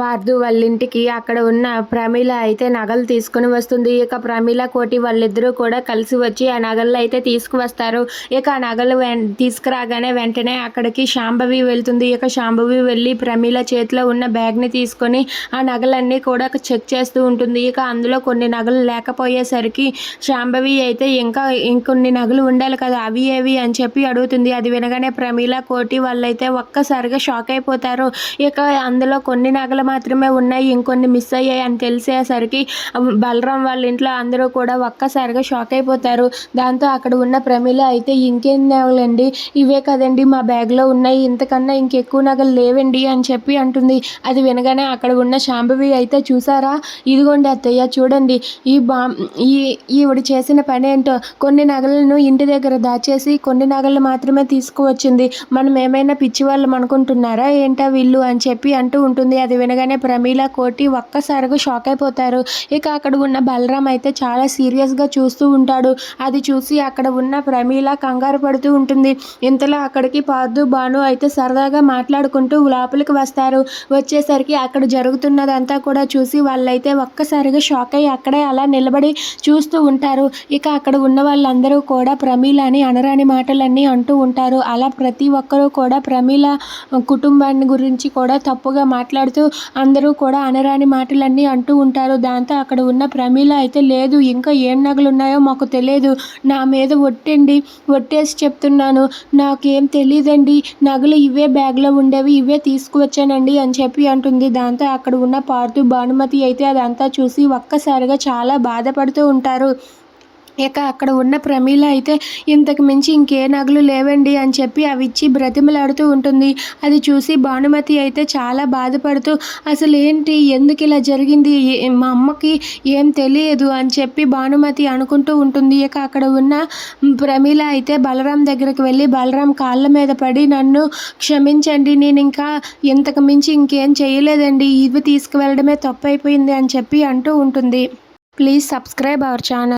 పార్థు వాళ్ళ ఇంటికి అక్కడ ఉన్న ప్రమీల అయితే నగలు తీసుకుని వస్తుంది. ఇక ప్రమీల కోటి వాళ్ళిద్దరూ కూడా కలిసి వచ్చి ఆ నగలు అయితే తీసుకువస్తారు. ఇక ఆ నగలు వెం తీసుకురాగానే వెంటనే అక్కడికి శాంభవి వెళ్తుంది. ఇక శాంభవి వెళ్ళి ప్రమీల చేతిలో ఉన్న బ్యాగ్ని తీసుకొని ఆ నగలన్నీ కూడా చెక్ చేస్తూ ఉంటుంది. ఇక అందులో కొన్ని నగలు లేకపోయేసరికి శాంభవి అయితే ఇంకా ఇంకొన్ని నగలు ఉండాలి కదా అవి ఏవి అని చెప్పి అడుగుతుంది. అది వినగానే ప్రమీల కోటి వాళ్ళైతే ఒక్కసారిగా షాక్ అయిపోతారు. ఇక అందులో కొన్ని నగలు మాత్రమే ఉన్నాయి. ఇంకొన్ని మిస్ అయ్యాయి అని తెలిసేసరికి బలరాం వాళ్ళ ఇంట్లో అందరూ కూడా ఒక్కసారిగా షాక్ అయిపోతారు. దాంతో అక్కడ ఉన్న ప్రమిళ అయితే ఇంకేం నగలండి? ఇవే కదండి మా బ్యాగ్లో ఉన్నాయి. ఇంతకన్నా ఇంకెక్కువ నగలు లేవండి అని చెప్పి అంటుంది. అది వినగానే అక్కడ ఉన్న శాంభవి అయితే చూసారా? ఇదిగోండి అత్తయ్య చూడండి. ఈ బా ఈ ఈవిడ చేసిన పని ఏంటో? కొన్ని నగలను ఇంటి దగ్గర దాచేసి కొన్ని నగలు మాత్రమే తీసుకువచ్చింది. మనం ఏమైనా పిచ్చి వాళ్ళం అనుకుంటున్నారా? ఏంటా వీళ్ళు? అని చెప్పి అంటూ ఉంటుంది. అది వినగానే ప్రమీల కోటి ఒక్కసారిగా షాక్ అయిపోతారు. ఇక అక్కడ ఉన్న బలరాం అయితే చాలా సీరియస్గా చూస్తూ ఉంటాడు. అది చూసి అక్కడ ఉన్న ప్రమీల కంగారు పడుతూ ఉంటుంది. ఇంతలో అక్కడికి పార్దు భాను అయితే సరదాగా మాట్లాడుకుంటూ లోపలికి వస్తారు. వచ్చేసరికి అక్కడ జరుగుతున్నదంతా కూడా చూసి వాళ్ళైతే ఒక్కసారిగా షాక్ అయ్యి అక్కడే అలా నిలబడి చూస్తూ ఉంటారు. ఇక అక్కడ ఉన్న వాళ్ళందరూ కూడా ప్రమీల అని అనరాని మాటలన్నీ అంటూ ఉంటారు. అలా ప్రతి ఒక్కరూ కూడా ప్రమీల కుటుంబాన్ని గురించి కూడా తప్పుగా మాట్లాడుతూ అందరూ కూడా అనరాని మాటలన్నీ అంటూ ఉంటారు. దాంతో అక్కడ ఉన్న ప్రమీల అయితే లేదు ఇంకా ఏం నగలు ఉన్నాయో మాకు తెలియదు. నా మీద ఒట్టండి ఒట్టేసి చెప్తున్నాను. నాకేం తెలియదండి నగలు ఇవే బ్యాగ్లో ఉండేవి ఇవే తీసుకువచ్చానండి అని చెప్పి అంటుంది. దాంతో అక్కడ ఉన్న పార్థు భానుమతి అయితే అదంతా చూసి ఒక్కసారిగా చాలా బాధపడుతూ ఉంటారు. ఇక అక్కడ ఉన్న ప్రమీల అయితే ఇంతకు మించి ఇంకే నగలు లేవండి అని చెప్పి అవి ఇచ్చి బ్రతిమలాడుతూ ఉంటుంది. అది చూసి భానుమతి అయితే చాలా బాధపడుతూ అసలు ఏంటి? ఎందుకు ఇలా జరిగింది? మా అమ్మకి ఏం తెలియదు అని చెప్పి భానుమతి అనుకుంటూ ఉంటుంది. ఇక అక్కడ ఉన్న ప్రమీల అయితే బలరాం దగ్గరికి వెళ్ళి బలరాం కాళ్ళ మీద పడి నన్ను క్షమించండి నేను ఇంకా ఇంతకు మించి ఇంకేం చేయలేదండి. ఇవి తీసుకువెళ్ళడమే తప్పు అయిపోయింది అని చెప్పి అంటూ ఉంటుంది. Please subscribe our channel.